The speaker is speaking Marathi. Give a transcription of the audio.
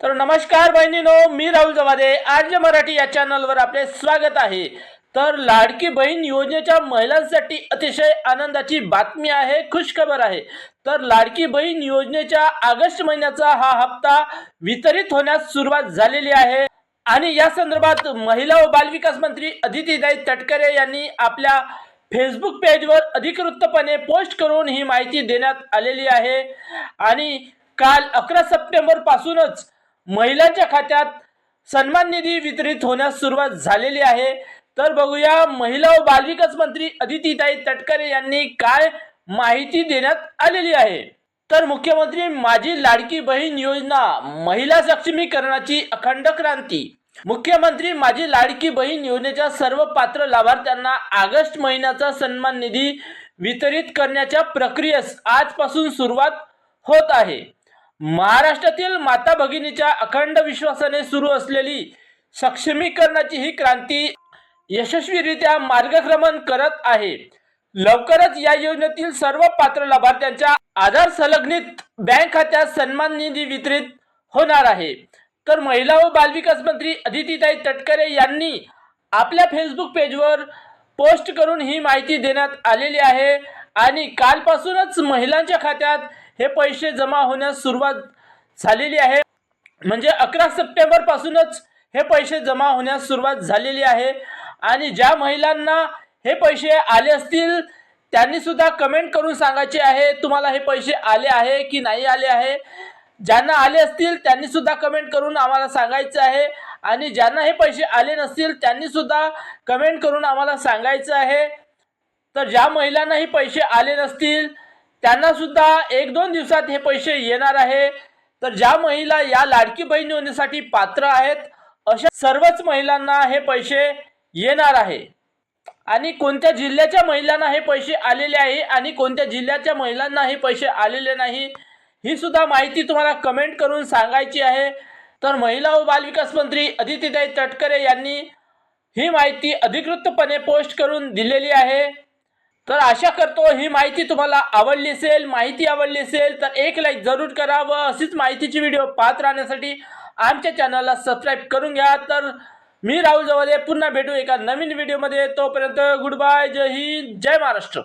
तर नमस्कार बहिणीनो मी राहुल जवादे आर्य मराठी या चॅनलवर आपले स्वागत आहे. तर लाडकी बहीण योजनेच्या महिलांसाठी अतिशय आनंदाची बातमी आहे खुशखबर आहे. तर लाडकी बहीण योजनेच्या ऑगस्ट महिन्याचा हा हप्ता वितरित होण्यास सुरुवात झालेली आहे. आणि या संदर्भात महिला व बालविकास मंत्री अदितीदाई तटकरे यांनी आपल्या फेसबुक पेजवर अधिकृतपणे पोस्ट करून ही माहिती देण्यात आलेली आहे. आणि काल अकरा सप्टेंबर पासूनच महिलांच्या खात्यात सन्मान निधी वितरित होण्यास सुरुवात झालेली आहे. तर बघूया महिला व बालविकास मंत्री अदितीताई तटकरे यांनी काय माहिती देण्यात आलेली आहे. तर मुख्यमंत्री माझी लाडकी बहीण योजना महिला सक्षमीकरणाची अखंड क्रांती. मुख्यमंत्री माझी लाडकी बहीण योजनेच्या सर्व पात्र लाभार्थ्यांना ऑगस्ट महिन्याचा सन्मान निधी वितरित करण्याच्या प्रक्रियेस आजपासून सुरुवात होत आहे. महाराष्ट्रातील माता भगिनीच्या अखंड विश्वासाने सुरू असलेली सक्षमीकरणाची ही क्रांती यशस्वीरित्या मार्गक्रमण करत आहे. लवकरच या योजनेतील सर्व पात्र लाभार्थ्यांच्या आधार संलग्नित बँक खात्यात सन्मान निधी वितरित होणार आहे. तर महिला व बालविकास मंत्री अदितीताई तटकरे यांनी आपल्या फेसबुक पेजवर पोस्ट करून ही माहिती देण्यात आलेली आहे. आणि कालपासूनच महिलांच्या खात्यात हे पैसे जमा होण्यास सुरुवात झालेली आहे. म्हणजे अकरा सप्टेंबर पासूनच हे पैसे जमा होण्यास सुरुवात झालेली आहे. आणि ज्या महिलांना हे पैसे आले असतील त्यांनी सुद्धा कमेंट करून सांगायचे आहे तुम्हाला हे पैसे आले आहे की नाही आले आहे? ज्यांना आले असतील त्यांनी सुद्धा कमेंट करून आम्हाला सांगायचं आहे. आणि ज्यांना हे पैसे आले नसतील त्यांनी सुद्धा कमेंट करून आम्हाला सांगायचं आहे. तर ज्या महिलांना हे पैसे आले नसतील त्यांना सुद्धा एक दोन दिवसात हे पैसे येणार आहे. तर ज्या महिला या लाडकी बहीण योजनेसाठी पात्र आहेत अशा सर्वच महिलांना हे पैसे येणार आहे. आणि कोणत्या जिल्ह्याच्या महिलांना हे पैसे आलेले आहे आणि कोणत्या जिल्ह्याच्या महिलांना हे पैसे आलेले नाही ही सुद्धा माहिती तुम्हाला कमेंट करून सांगायची आहे. तर महिला व बालविकास मंत्री अदितीताई तटकरे यांनी ही माहिती अधिकृतपणे पोस्ट करून दिलेली आहे. तर आशा करतो ही माहिती तुम्हाला आवडली असेल माहिती आवडली असेल तर एक लाईक जरूर करा व अशीच माहितीची व्हिडिओ पाहत राहण्यासाठी आमच्या चॅनलला सबस्क्राईब करून घ्या. तर मी राहुल जवळे पुन्हा भेटू एका नवीन व्हिडिओमध्ये तोपर्यंत गुड बाय जय हिंद जय महाराष्ट्र.